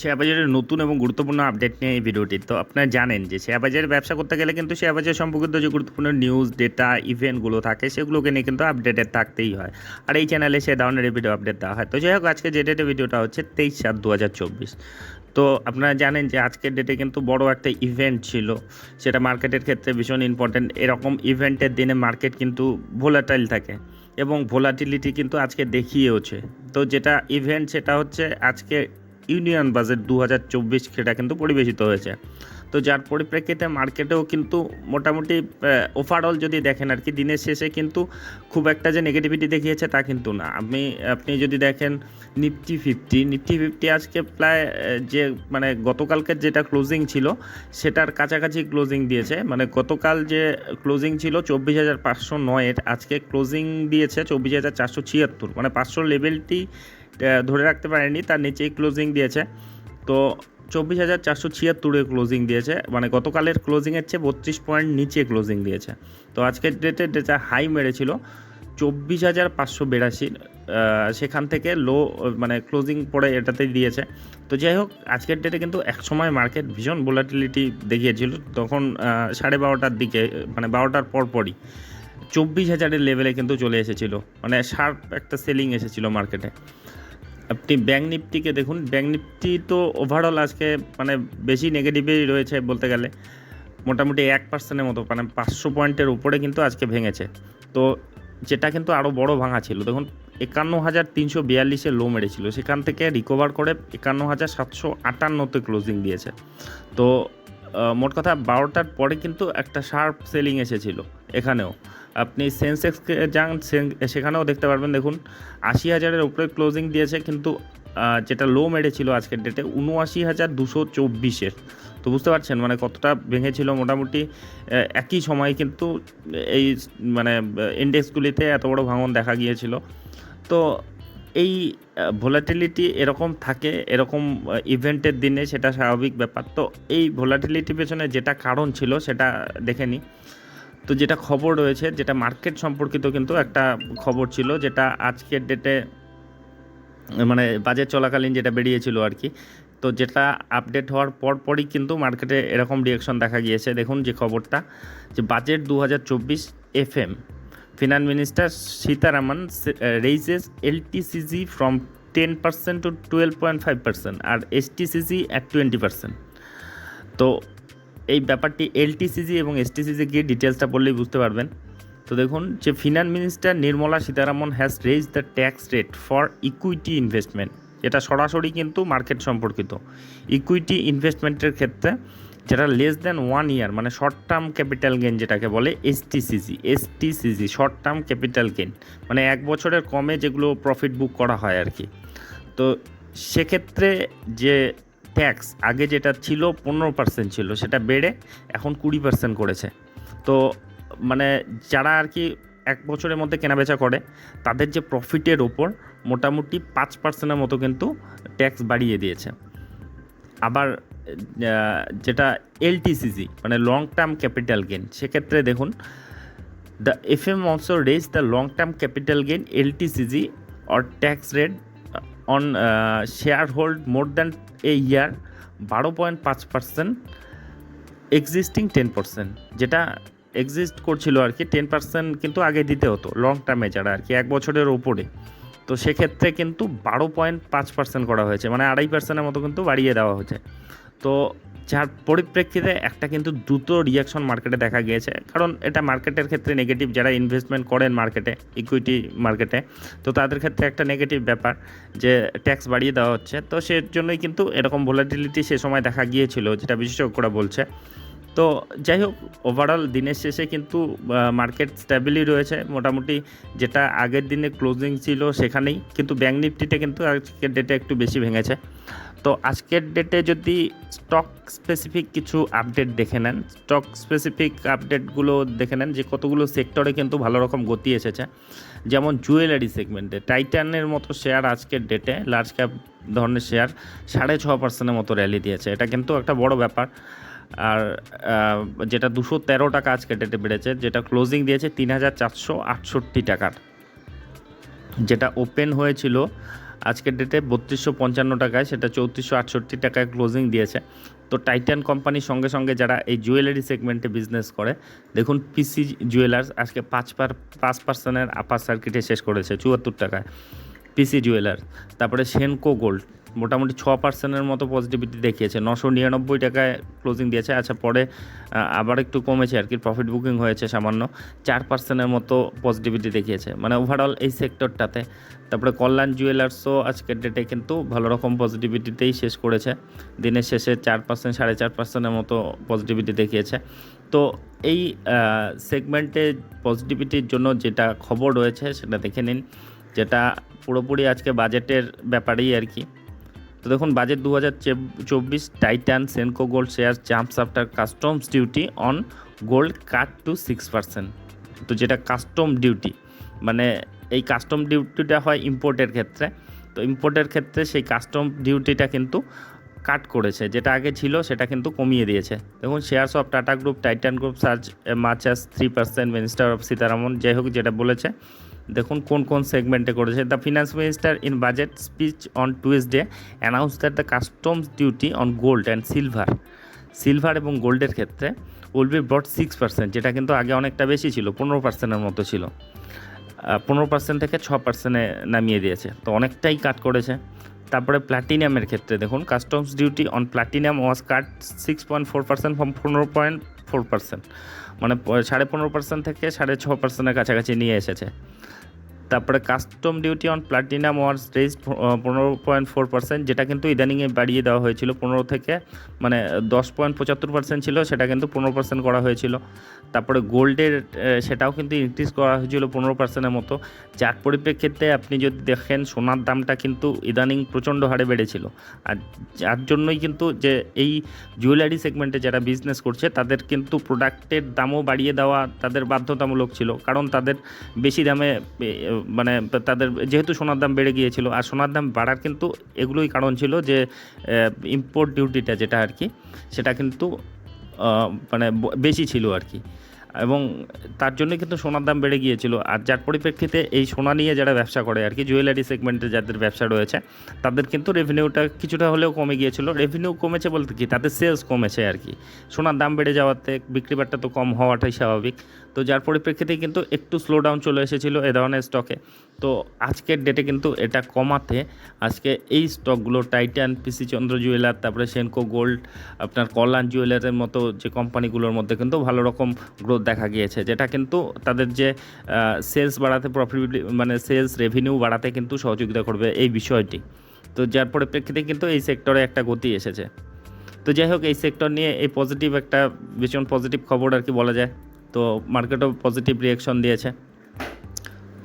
Share বাজারের নতুন এবং গুরুত্বপূর্ণ আপডেট নিয়ে এই ভিডিওটি। তো আপনারা জানেন যে শেয়ার ব্যবসা করতে গেলে কিন্তু শেয়ার বাজার সম্পর্কিত যে গুরুত্বপূর্ণ নিউজ ডেটা ইভেন্টগুলো থাকে, সেগুলোকে নিয়ে কিন্তু আপডেটেড থাকতেই হয়। আর এই চ্যানেলে সে ধরনের ভিডিও আপডেট দেওয়া হয়। তো যাই হোক, আজকে যে ডেটে ভিডিওটা হচ্ছে তেইশ সাত দু হাজার চব্বিশ। তো আপনারা জানেন যে আজকের ডেটে কিন্তু বড় একটা ইভেন্ট ছিল। সেটা মার্কেটের ক্ষেত্রে ভীষণ ইম্পর্ট্যান্ট এরকম ইভেন্টের দিনে মার্কেট কিন্তু ভোলাটাইল থাকে এবং ভোলাটিলিটি কিন্তু আজকে দেখিয়েওছে। তো যেটা ইভেন্ট সেটা হচ্ছে আজকে ইউনিয়ন বাজেট দু হাজার চব্বিশ সেটা কিন্তু পরিবেশিত হয়েছে। তো যার পরিপ্রেক্ষিতে মার্কেটেও কিন্তু মোটামুটি ওভারঅল যদি দেখেন আর কি, দিনের শেষে কিন্তু খুব একটা যে নেগেটিভিটি দেখিয়েছে তা কিন্তু না। আপনি আপনি যদি দেখেন নিফটি ফিফটি নিফটি ফিফটি আজকে প্রায় যে মানে গতকালকের যেটা ক্লোজিং ছিল, সেটার কাছাকাছি ক্লোজিং দিয়েছে। মানে গতকাল যে ক্লোজিং ছিল চব্বিশ হাজার পাঁচশো নয়ের আজকে ক্লোজিং দিয়েছে চব্বিশ হাজার চারশো ছিয়াত্তর। মানে পাঁচশো লেভেলটি ধরে রাখতে পারেনি তার নিচেই ক্লোজিং দিয়েছে। তো চব্বিশ হাজার চারশো ছিয়াত্তরে ক্লোজিং দিয়েছে মানে গতকালের ক্লোজিংয়ের চেয়ে বত্রিশ পয়েন্ট নিচে ক্লোজিং দিয়েছে। তো আজকের ডেটে যেটা হাই মেরেছিল, চব্বিশ হাজার পাঁচশো বিরাশি সেখান থেকে লো মানে ক্লোজিং পড়ে এটাতেই দিয়েছে। তো যাই হোক, আজকের ডেটে কিন্তু একসময় মার্কেট ভীষণ ভোলাটিলিটি দেখিয়েছিল, তখন সাড়ে বারোটার দিকে মানে বারোটার পরপরই চব্বিশ হাজারের লেভেলে কিন্তু চলে এসেছিল। মানে শার্প একটা সেলিং এসেছিল মার্কেটে আপনি ব্যাঙ্ক নিফটিকে দেখুন ব্যাঙ্ক নিফটি তো ওভারঅল আজকে মানে বেশি নেগেটিভই রয়েছে বলতে গেলে। মোটামুটি এক পার্সেন্টের মতো মানে পাঁচশো পয়েন্টের উপরে কিন্তু আজকে ভেঙেছে। তো যেটা কিন্তু আরও বড় ভাঙা ছিল। দেখুন, একান্ন হাজার তিনশো বিয়াল্লিশে লো মেরেছিল। সেখান থেকে রিকভার করে একান্ন হাজার সাতশো আটান্নতে ক্লোজিং দিয়েছে। তো মোট কথা বারোটার পরে কিন্তু একটা শার্প সেলিং এসেছিল এখানেও। আপনি সেন্সেক্সকে যান সেখানেও দেখতে পারবেন। দেখুন, আশি হাজারের উপরে ক্লোজিং দিয়েছে, কিন্তু যেটা লো মেরেছিল আজকের ডেটে উনআশি হাজার দুশো চব্বিশের। তো বুঝতে পারছেন মানে কতটা ভেঙেছিল মোটামুটি একই সময় কিন্তু এই মানে ইন্ডেক্সগুলিতে এত বড় ভাঙন দেখা গিয়েছিল। তো এই ভোলাটিলিটি এরকম থাকে, এরকম ইভেন্টের দিনে সেটা স্বাভাবিক ব্যাপার। তো এই ভোলাটিলিটির পেছনে যেটা কারণ ছিল, সেটা দেখে নিই। তো যেটা খবর রয়েছে, যেটা মার্কেট সম্পর্কিত কিন্তু একটা খবর ছিল, যেটা আজকের ডেটে মানে বাজেট চলাকালীন যেটা বেরিয়েছিল আর কি। তো যেটা আপডেট হওয়ার পর পরই কিন্তু মার্কেটে এরকম রিয়াকশন দেখা গিয়েছে। দেখুন যে খবরটা, যে বাজেট দু হাজার চব্বিশ F M finance minister Sitharaman raises LTCG from ten percent to twelve point five percent R STCG at twenty percent তো এই ব্যাপারটি এলটিসিজি এবং এসটিসিজি গিয়ে ডিটেলসটা বললেই বুঝতে পারবেন। তো দেখুন যে finance minister Nirmala Sitharaman has raise the tax rate for equity investment এটা সরাসরি কিন্তু মার্কেট সম্পর্কিত। ইকুইটি ইনভেস্টমেন্টের ক্ষেত্রে যেটা লেস দ্যান ওয়ান ইয়ার মানে শর্ট টার্ম ক্যাপিটাল গেন যেটাকে বলে STCG STCG short term capital gain মানে এক বছরের কমে যেগুলো প্রফিট বুক করা হয় আর কি। তো সেক্ষেত্রে যে ট্যাক্স আগে যেটা ছিল পনেরো পার্সেন্ট ছিল, সেটা বেড়ে এখন কুড়ি পার্সেন্ট করেছে। তো মানে যারা আর কি এক বছরের মধ্যে কেনাবেচা করে, তাদের যে প্রফিটের ওপর মোটামুটি পাঁচ পার্সেন্টের মতো কিন্তু ট্যাক্স বাড়িয়ে দিয়েছে। আবার যেটা এলটিসিজি মানে লং টার্ম ক্যাপিটাল গেন সেক্ষেত্রে দেখুন the F M also raise the long term capital gain LTCG or tax rate on share hold more than a year বারো পয়েন্ট পাঁচ পার্সেন্ট এক্সিস্টিং টেন পার্সেন্ট যেটা এক্সিস্ট করছিল আর কি টেন পার্সেন্ট কিন্তু আগে দিতে হতো লং টার্মে যারা আর কি, এক বছরের ওপরে তো সেক্ষেত্রে কিন্তু বারো পয়েন্ট পাঁচ পার্সেন্ট করা হয়েছে মানে আড়াই পার্সেন্টের মতো কিন্তু বাড়িয়ে দেওয়া হয়েছে। তো যার পরিপ্রেক্ষিতে একটা কিন্তু দ্রুত রিয়াকশন মার্কেটে দেখা গিয়েছে। কারণ এটা মার্কেটের ক্ষেত্রে নেগেটিভ যারা ইনভেস্টমেন্ট করেন মার্কেটে ইকুইটি মার্কেটে তো তাদের ক্ষেত্রে একটা নেগেটিভ ব্যাপার যে ট্যাক্স বাড়িয়ে দেওয়া হচ্ছে। তো সের জন্যই কিন্তু এরকম ভোলাটিলিটি সে সময় দেখা গিয়েছিল, যেটা বিশেষজ্ঞরা বলছে। তো যাই হোক ওভারঅল দিনের শেষে কিন্তু মার্কেট স্ট্যাবিলি রয়েছে। মোটামুটি যেটা আগের দিনে ক্লোজিং ছিল সেখানেই, কিন্তু ব্যাঙ্ক নিফটিতে কিন্তু আজকের ডেটে একটু বেশি ভেঙেছে। তো আজকের ডেটে যদি স্টক স্পেসিফিক কিছু আপডেট দেখে নেন স্টক স্পেসিফিক আপডেটগুলো দেখে নেন যে কতগুলো সেক্টরে কিন্তু ভালো রকম গতি এসেছে। যেমন জুয়েলারি সেগমেন্টে টাইটানের মতো শেয়ার আজকের ডেটে লার্জ ক্যাপ ধরনের শেয়ার সাড়ে ছ পার্সেন্টের মতো র্যালি দিয়েছে। এটা কিন্তু একটা বড় ব্যাপার। আর যেটা দুশো তেরো টাকা আজকে ডেটে বেড়েছে, যেটা ক্লোজিং দিয়েছে তিন হাজার চারশো আটষট্টি টাকার। যেটা ওপেন হয়েছিল আজকের ডেটে বত্রিশশো পঞ্চান্ন টাকায়, সেটা চৌত্রিশশো আটষট্টি টাকায় ক্লোজিং দিয়েছে। তো টাইটান কোম্পানির সঙ্গে সঙ্গে যারা এই জুয়েলারি সেগমেন্টে বিজনেস করে, দেখুন পিসি জুয়েলার্স আজকে পাঁচ পার, পাঁচ পার্সেন্টের আপার সার্কিটে শেষ করেছে, চুয়াত্তর টাকায়। পিসি জুয়েলার্স তারপরে সেনকো গোল্ড মোটামুটি ছ পার্সেন্টের মতো পজিটিভিটি দেখিয়েছে। নশো নিরানব্বই টাকায় ক্লোজিং দিয়েছে। আচ্ছা পরে আবার একটু কমেছে আর কি প্রফিট বুকিং হয়েছে সামান্য। চার পার্সেন্টের মতো পজিটিভিটি দেখিয়েছে। মানে ওভারঅল এই সেক্টরটাতে তারপরে কল্যাণ জুয়েলার্সও আজকের ডেটে কিন্তু ভালো রকম পজিটিভিটিতেই শেষ করেছে। দিনের শেষে চার পার্সেন্ট, সাড়ে চার পার্সেন্টের মতো পজিটিভিটি দেখিয়েছে। তো এই সেগমেন্টে পজিটিভিটির জন্য যেটা খবর রয়েছে সেটা দেখে নিন। যেটা পুরোপুরি আজকে বাজেটের ব্যাপারেই আর কি। তো দেখুন, বাজেট দু হাজার চব্বিশ Titan, Senco gold share jumps after customs duty on gold cut to six percent. তো যেটা কাস্টম ডিউটি মানে এই কাস্টম ডিউটিটা হয় ইম্পোর্টের ক্ষেত্রে। তো ইম্পোর্টের ক্ষেত্রে সেই কাস্টম ডিউটিটা কিন্তু কাট করেছে। যেটা আগে ছিল, সেটা কিন্তু কমিয়ে দিয়েছে। দেখুন shares of Tata group Titan group surge as three percent minister of Sitharaman যাই হোক যেটা বলেছে দেখুন কোন কোন সেগমেন্টে করেছে। The finance minister in budget speech on Tuesday announce that the customs duty on gold and silver silver এবং গোল্ডের ক্ষেত্রে will be brought six percent যেটা কিন্তু আগে অনেকটা বেশি ছিল, পনেরো পার্সেন্টের মতো ছিল। পনেরো পার্সেন্ট থেকে ছ পার্সেন্টে নামিয়ে দিয়েছে। তো অনেকটাই কাট করেছে। তারপরে প্ল্যাটিনামের ক্ষেত্রে দেখুন customs duty on platinum was cut six point four percent from পনেরো পয়েন্ট ফোর পার্সেন্ট মানে সাড়ে পনেরো পার্সেন্ট থেকে সাড়ে ছ পার্সেন্টের কাছাকাছি নিয়ে এসেছে। তারপরে custom duty on platinum was raise পনেরো পয়েন্ট ফোর পার্সেন্ট যেটা কিন্তু ইদানিংয়ে বাড়িয়ে দেওয়া হয়েছিল। পনেরো থেকে মানে দশ পয়েন্ট পঁচাত্তর পার্সেন্ট ছিল, সেটা কিন্তু পনেরো পার্সেন্ট করা হয়েছিল। তারপরে গোল্ডের সেটাও কিন্তু ইনক্রিজ করা হয়েছিল পনেরো পার্সেন্টের মতো। যার পরিপ্রেক্ষিতে আপনি যদি দেখেন, সোনার দামটা কিন্তু ইদানিং প্রচণ্ড হারে বেড়েছিল। আর যার জন্যই কিন্তু যে এই জুয়েলারি সেগমেন্টে যারা বিজনেস করছে, তাদের কিন্তু প্রোডাক্টের দামও বাড়িয়ে দেওয়া তাদের বাধ্যতামূলক ছিল। কারণ তাদের বেশি দামে মানে তাদের যেহেতু সোনার দাম বেড়ে গিয়েছিল, আর সোনার দাম বাড়ার কিন্তু এগুলোই কারণ ছিল যে ইম্পোর্ট ডিউটিটা যেটা আর কি, সেটা কিন্তু মানে বেশি ছিল আর কি। এবং তার জন্য কিন্তু সোনার দাম বেড়ে গিয়েছিল। আর যার পরিপ্রেক্ষিতে এই সোনা নিয়ে যারা ব্যবসা করে আর কি জুয়েলারি সেগমেন্টে যাদের ব্যবসা রয়েছে, তাদের কিন্তু রেভিনিউটা কিছুটা হলেও কমে গিয়েছিল। রেভিনিউ কমেছে বলতে কি, তাদের সেলস কমেছে আর কি। সোনার দাম বেড়ে যাওয়াতে বিক্রি বাট্টা তো কম হওয়াটাই স্বাভাবিক। তো যার পরিপ্রেক্ষিতে কিন্তু একটু স্লো ডাউন চলে এসেছিল এ ধরনের স্টকে তো আজকের ডেটে কিন্তু এটা কমাতে আজকে এই স্টকগুলো টাইটান পিসি চন্দ্র জুয়েলার তারপরে সেনকো গোল্ড আপনার কল্যাণ জুয়েলারের মতো যে কোম্পানিগুলোর মধ্যে কিন্তু ভালো রকম গ্রোথ দেখা গিয়েছে, যেটা কিন্তু তাদের যে সেলস বাড়াতে প্রফিট মানে সেলস রেভিনিউ বাড়াতে কিন্তু সহযোগিতা করবে এই বিষয়টি। তো যার পরিপ্রেক্ষিতে কিন্তু এই সেক্টরে একটা গতি এসেছে। তো যাই হোক, এই সেক্টর নিয়ে এই পজিটিভ একটা ভীষণ পজিটিভ খবর আর কি বলা যায়। তো মার্কেটও পজিটিভ রিয়াকশন দিয়েছে।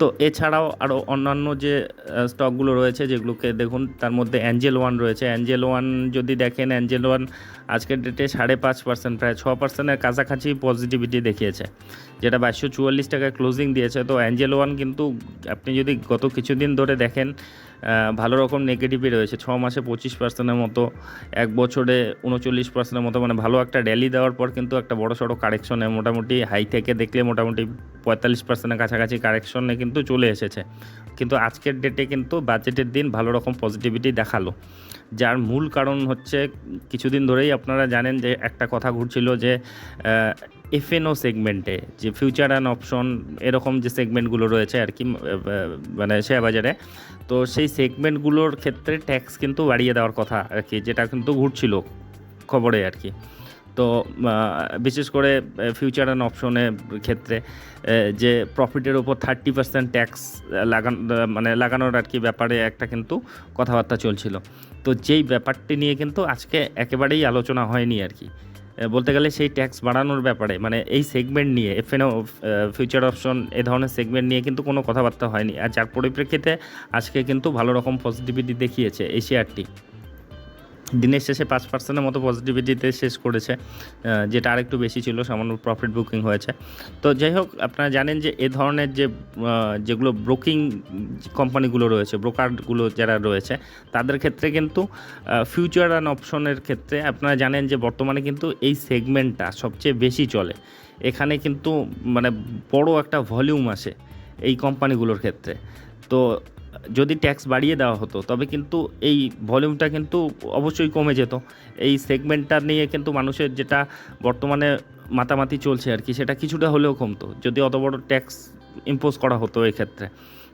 তো এছাড়াও আরও অন্যান্য যে স্টকগুলো রয়েছে যেগুলোকে দেখুন, তার মধ্যে অ্যাঞ্জেল ওয়ান রয়েছে। অ্যাঞ্জেল ওয়ান যদি দেখেন অ্যাঞ্জেল ওয়ান আজকের ডেটে সাড়ে পাঁচ পার্সেন্ট প্রায় ছ পার্সেন্টের কাছাকাছি পজিটিভিটি দেখিয়েছে, যেটা বাইশশো চুয়াল্লিশ টাকায় ক্লোজিং দিয়েছে। তো অ্যাঞ্জেল ওয়ান কিন্তু আপনি যদি গত কিছুদিন ধরে দেখেন ভালো রকম নেগেটিভই রয়েছে। ছ মাসে পঁচিশ পার্সেন্টের মতো, এক বছরে উনচল্লিশ পার্সেন্টের মতো মানে ভালো একটা র্যালি দেওয়ার পর কিন্তু একটা বড় সড়ো কারেকশনে মোটামুটি হাই থেকে দেখলে মোটামুটি পঁয়তাল্লিশ পার্সেন্টের কাছাকাছি কারেকশনে কিন্তু চলে এসেছে। কিন্তু আজকের ডেটে কিন্তু বাজেটের দিন ভালো রকম পজিটিভিটি দেখাল। যার মূল কারণ হচ্ছে, কিছুদিন ধরেই আপনারা জানেন যে একটা কথা ঘুরছিল যে এফএনও সেগমেন্টে যে ফিউচার অ্যান্ড অপশন এরকম যে সেগমেন্টগুলো রয়েছে আর কি মানে শেয়ার বাজারে, তো সেই সেগমেন্টগুলোর ক্ষেত্রে ট্যাক্স কিন্তু বাড়িয়ে দেওয়ার কথা আর কি, যেটা কিন্তু ঘুরছিল খবরে আর কি। তো বিশেষ করে ফিউচার অ্যান্ড অপশনের ক্ষেত্রে যে প্রফিটের ওপর থার্টি পার্সেন্ট ট্যাক্স লাগান মানে লাগানোর আর কি ব্যাপারে একটা কিন্তু কথাবার্তা চলছিল। তো যেই ব্যাপারটি নিয়ে কিন্তু আজকে একেবারেই আলোচনা হয়নি আর কি। বলতে গেলে সেই ট্যাক্স বাড়ানোর ব্যাপারে মানে এই সেগমেন্ট নিয়ে এফএনও ফিউচার অপশন এ ধরনের সেগমেন্ট নিয়ে কিন্তু কোনো কথাবার্তা হয়নি। আর যার পরিপ্রেক্ষিতে আজকে কিন্তু ভালো রকম পজিটিভিটি দেখিয়েছে এই শেয়ারটি দিনের শেষে পাঁচ পার্সেন্টের মতো পজিটিভিটিতে শেষ করেছে যেটা আরেকটু বেশি ছিল, সামান্য প্রফিট বুকিং হয়েছে। তো যাই হোক, আপনারা জানেন যে এ ধরনের যে যেগুলো ব্রোকিং কোম্পানিগুলো রয়েছে ব্রোকারগুলো যারা রয়েছে, তাদের ক্ষেত্রে কিন্তু ফিউচার অ্যান্ড অপশনের ক্ষেত্রে আপনারা জানেন যে বর্তমানে কিন্তু এই সেগমেন্টটা সবচেয়ে বেশি চলে। এখানে কিন্তু মানে বড় একটা ভলিউম আসে এই কোম্পানিগুলোর ক্ষেত্রে। তো যদি ট্যাক্স বাড়িয়ে দেওয়া হতো, তবে কিন্তু এই ভলিউমটা কিন্তু অবশ্যই কমে যেত। এই সেগমেন্টটা নিয়ে কিন্তু মানুষের যেটা বর্তমানে মাতামাতি চলছে আর কি, সেটা কিছুটা হলেও কমতো। যদি অত বড় ট্যাক্স ইম্পোজ করা হতো এক্ষেত্রে।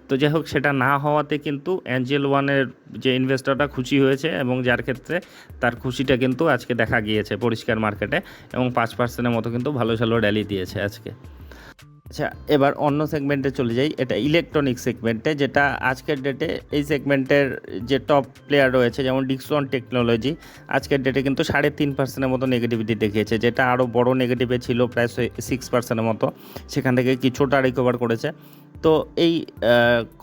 তো যাই হোক, সেটা না হওয়াতে কিন্তু অ্যাঞ্জেল ওয়ানের যে ইনভেস্টরটা খুশি হয়েছে এবং যার ক্ষেত্রে তার খুশিটা কিন্তু আজকে দেখা গিয়েছে পরিষ্কার মার্কেটে এবং পাঁচ পার্সেন্টের মতো কিন্তু ভালো ভালো র্যালি দিয়েছে আজকে। আচ্ছা এবার অন্য সেগমেন্টে চলে যাই। এটা ইলেকট্রনিক সেগমেন্টে যেটা আজকের ডেটে এই সেগমেন্টের যে টপ প্লেয়ার রয়েছে, যেমন ডিক্সন টেকনোলজি আজকের ডেটে কিন্তু সাড়ে তিন পার্সেন্টের মতো নেগেটিভিটি দেখিয়েছে, যেটা আরও বড় নেগেটিভে ছিল, প্রায় সিক্স পার্সেন্টের মতো। সেখান থেকে কিছুটা রিকভার করেছে। তো এই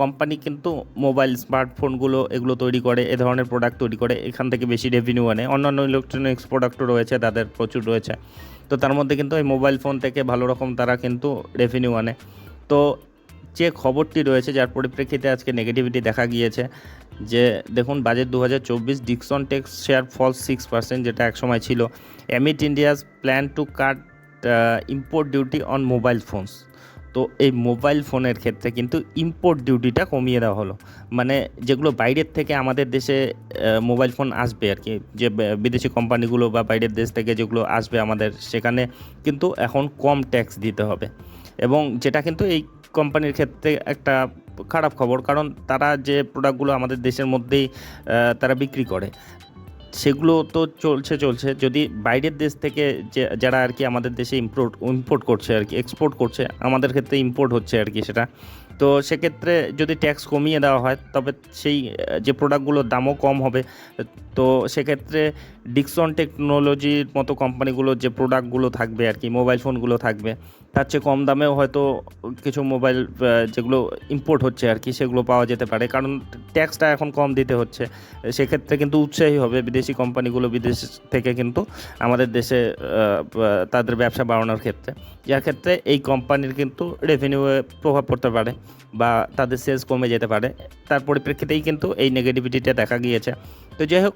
কোম্পানি কিন্তু মোবাইল স্মার্টফোনগুলো এগুলো তৈরি করে, এ ধরনের প্রোডাক্ট তৈরি করে, এখান থেকে বেশি রেভিনিউ আনে। অন্যান্য ইলেকট্রনিক্স প্রোডাক্টও রয়েছে, তাদের প্রচুর রয়েছে। তো তার মধ্যে কিন্তু ওই মোবাইল ফোন থেকে ভালো রকম তারা কিন্তু রেভিনিউ আনে। তো যে খবরটি রয়েছে, যার পরিপ্রেক্ষিতে আজকে নেগেটিভিটি দেখা গিয়েছে, যে দেখুন বাজেট দু হাজার চব্বিশ Dixon tech share fall six percent যেটা একসময় ছিল। Amid India's plan to cut import duty on mobile phones তো এই মোবাইল ফোনের ক্ষেত্রে কিন্তু ইম্পোর্ট ডিউটিটা কমিয়ে দেওয়া হলো। মানে যেগুলো বাইরের থেকে আমাদের দেশে মোবাইল ফোন আসবে আর কি, যে বিদেশি কোম্পানিগুলো বা বাইরের দেশ থেকে যেগুলো আসবে আমাদের, সেখানে কিন্তু এখন কম ট্যাক্স দিতে হবে। এবং যেটা কিন্তু এই কোম্পানির ক্ষেত্রে একটা খারাপ খবর, কারণ তারা যে প্রোডাক্টগুলো আমাদের দেশের মধ্যেই তারা বিক্রি করে সেগুলো তো চলছে চলছে। যদি বাইরের দেশ থেকে যে, যারা আর কি আমাদের দেশে ইম্পোর্ট ইম্পোর্ট করছে আর কি এক্সপোর্ট করছে, আমাদের ক্ষেত্রে ইম্পোর্ট হচ্ছে আর কি সেটা। তো সেক্ষেত্রে যদি ট্যাক্স কমিয়ে দেওয়া হয়, তবে সেই যে প্রোডাক্টগুলোর দামও কম হবে। তো সেক্ষেত্রে ডিকসন টেকনোলজির মতো কোম্পানিগুলোর যে প্রোডাক্টগুলো থাকবে আর কি মোবাইল ফোনগুলো থাকবে তার চেয়ে কম দামেও হয়তো কিছু মোবাইল যেগুলো ইম্পোর্ট হচ্ছে আর কি, সেগুলো পাওয়া যেতে পারে। কারণ ট্যাক্সটা এখন কম দিতে হচ্ছে। সেক্ষেত্রে কিন্তু উৎসাহী হবে বিদেশি কোম্পানিগুলো বিদেশ থেকে কিন্তু আমাদের দেশে তাদের ব্যবসা বাড়ানোর ক্ষেত্রে। যার ক্ষেত্রে এই কোম্পানির কিন্তু রেভিনিউয়ে প্রভাব পড়তে পারে বা তাদের সেলস কমে যেতে পারে। তার পরিপ্রেক্ষিতেই কিন্তু এই নেগেটিভিটিটা দেখা গিয়েছে। তো যাই হোক